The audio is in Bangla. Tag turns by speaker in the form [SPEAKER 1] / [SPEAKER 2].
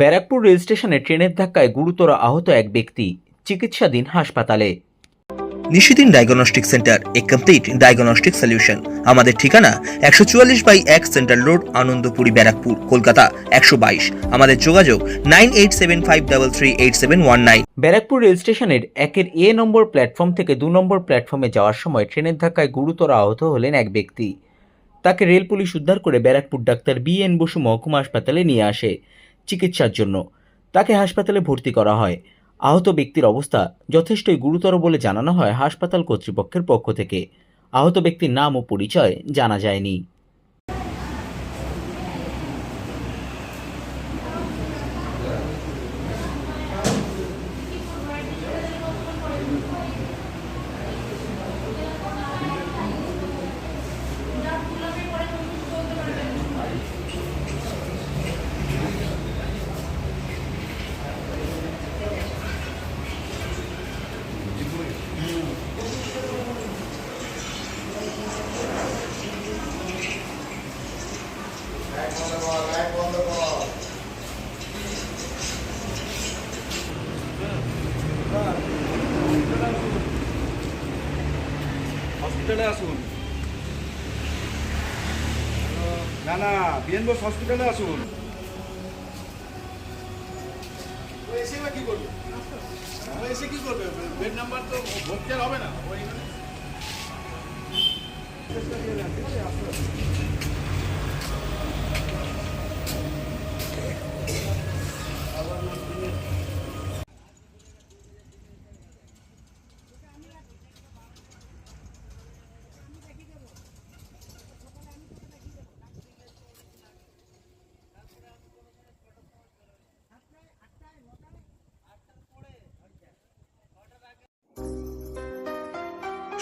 [SPEAKER 1] ব্যারাকপুর রেল স্টেশনে ট্রেনের ধাক্কায় গুরুতর আহত এক ব্যক্তি চিকিৎসাধীন হাসপাতালে।
[SPEAKER 2] নিশিদিন ডায়াগনস্টিক সেন্টার এ কমপ্লিট ডায়াগনস্টিক সলিউশন। আমাদের ঠিকানা একশো চুয়াল্লিশ বাই এক সেন্ট্রাল রোড আনন্দপুরি ব্যারাকপুর কলকাতা একশো বাইশ। আমাদের যোগাযোগ nine eight seven five double three eight seven one nine.
[SPEAKER 1] Barrackpore rail স্টেশনের একের এ নম্বর প্ল্যাটফর্ম থেকে দু নম্বর প্ল্যাটফর্মে যাওয়ার সময় ট্রেনের ধাক্কায় গুরুতর আহত হলেন এক ব্যক্তি। তাকে রেল পুলিশ উদ্ধার করে Barrackpore doctor B N Basu মহকুমা হাসপাতালে নিয়ে আসে। চিকিৎসার জন্য। তাকে হাসপাতালে ভর্তি করা হয়। আহত ব্যক্তির অবস্থা যথেষ্টই গুরুতর বলে জানানো হয় হাসপাতাল কর্তৃপক্ষের পক্ষ থেকে। আহত ব্যক্তির নাম ও পরিচয় জানা যায়নি।
[SPEAKER 3] হসপিটালে আসুন। না না বিএন হসপিটালে আসুন।
[SPEAKER 4] এসে বা কি করবে? এসে কি করবে? বেড নাম্বার তো আর হবে না। ওই